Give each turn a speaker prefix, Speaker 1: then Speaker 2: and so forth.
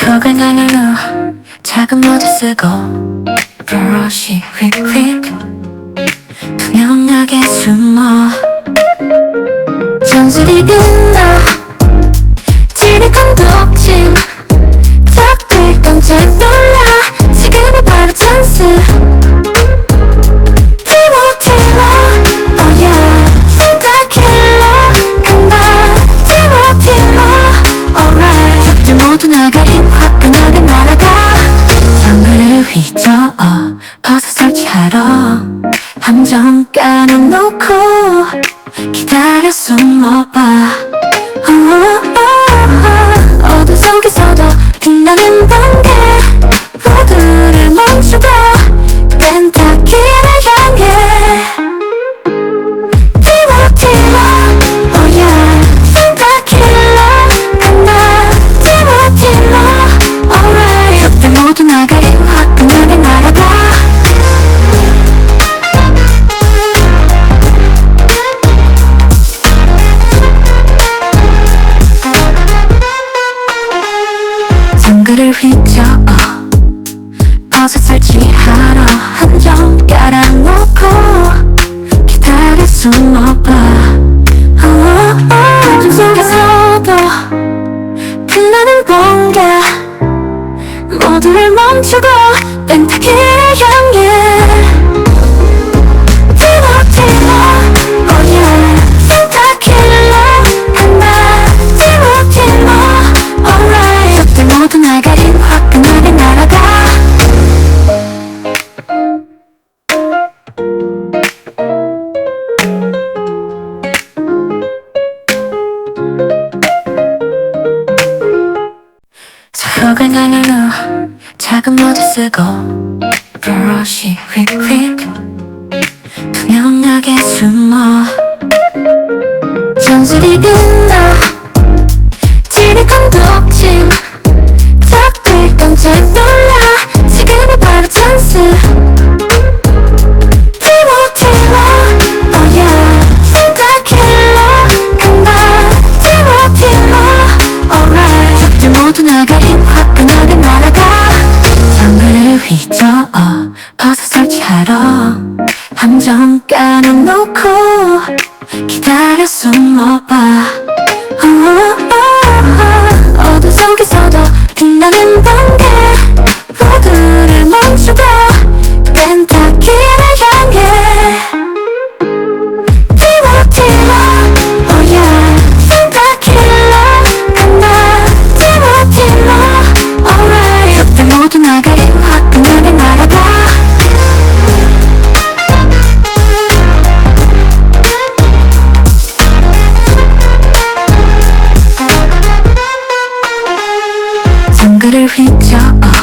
Speaker 1: 속을 가려 작은 모자 쓰고 브러쉬 휙휙 투명하게 숨어 전술이 끝 어 어서 설치하러 함정 까는놓고 기다려 숨어봐. 멈추고 렌타키 향해 So good, no, no, no. 작은 모자 쓰고 브러쉬 휙휙 투명하게 숨어 전설이 끝 잊어 어서 설치하러 함정 까는놓고 기다려 숨어봐.